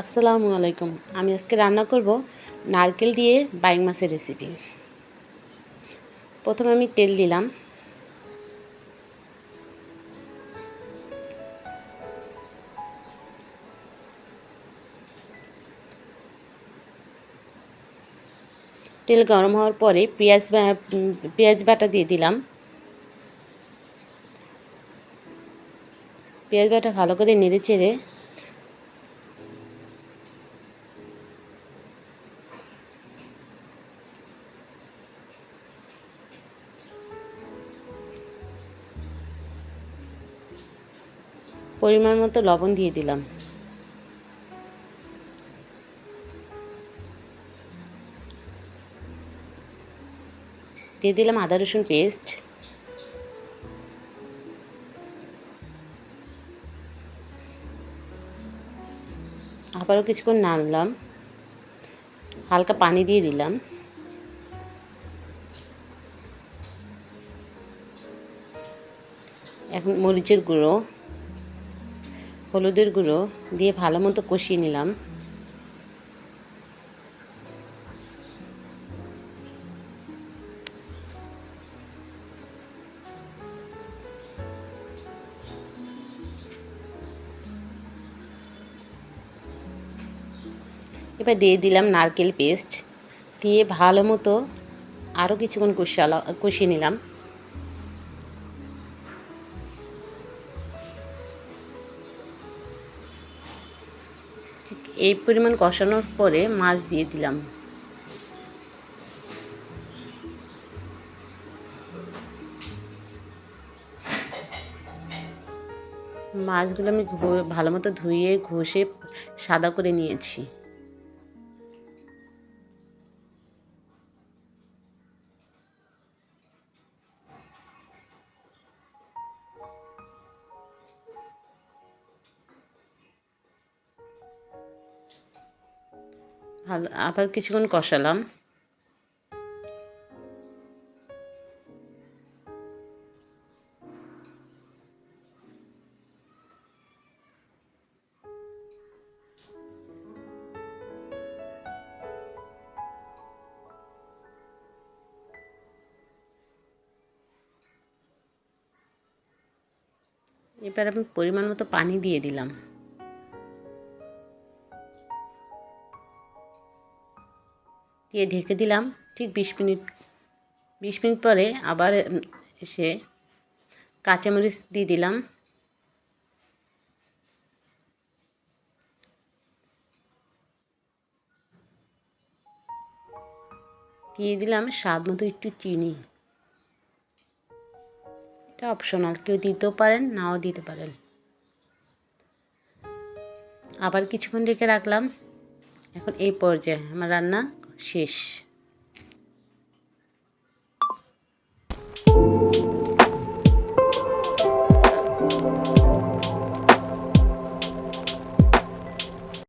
আসসালামু আলাইকুম। আমি আজকে রান্না করব নারকেল দিয়ে বাইং মাছের রেসিপি প্রথমে আমি তেল দিলাম। তেল গরম হওয়ার পরে পেঁয়াজ পেঁয়াজ বাটা দিয়ে দিলাম। পেঁয়াজ বাটা ভালো করে নেড়ে চেড়ে পরিমাণ মতো লবণ দিয়ে দিলাম। দিয়ে দিলাম আদা রসুন পেস্ট। আবারও কিছুক্ষণ নাড়লাম। হালকা পানি দিয়ে দিলাম। এখন মরিচের গুঁড়ো। হলুদের গুঁড়ো দিয়ে ভালো মতো কষিয়ে নিলাম। এবার দিয়ে দিলাম নারকেল পেস্ট, দিয়ে ভালো মতো আরও কিছুক্ষণ কষালা কষিয়ে নিলাম। ঠিক এই পরিমাণ কষানোর পরে মাছ দিয়ে দিলাম। মাছগুলো আমি ভালো মতো ধুয়ে ঘষে সাদা করে নিয়েছি। আবার কিছুক্ষণ কষালাম। এবার আমি পরিমাণ মতো পানি দিয়ে দিলাম। দিয়ে ঢেকে দিলাম। ঠিক বিশ মিনিট বিশ মিনিট পরে আবার এসে কাঁচামরিচ দিয়ে দিলাম। দিয়ে দিলাম স্বাদ মতো একটু চিনি। এটা অপশনাল কেউ দিতেও পারেন, নাও দিতে পারেন। আবার কিছুক্ষণ রেখে রাখলাম। এখন এই পর্যায়ে আমার রান্না শেষ।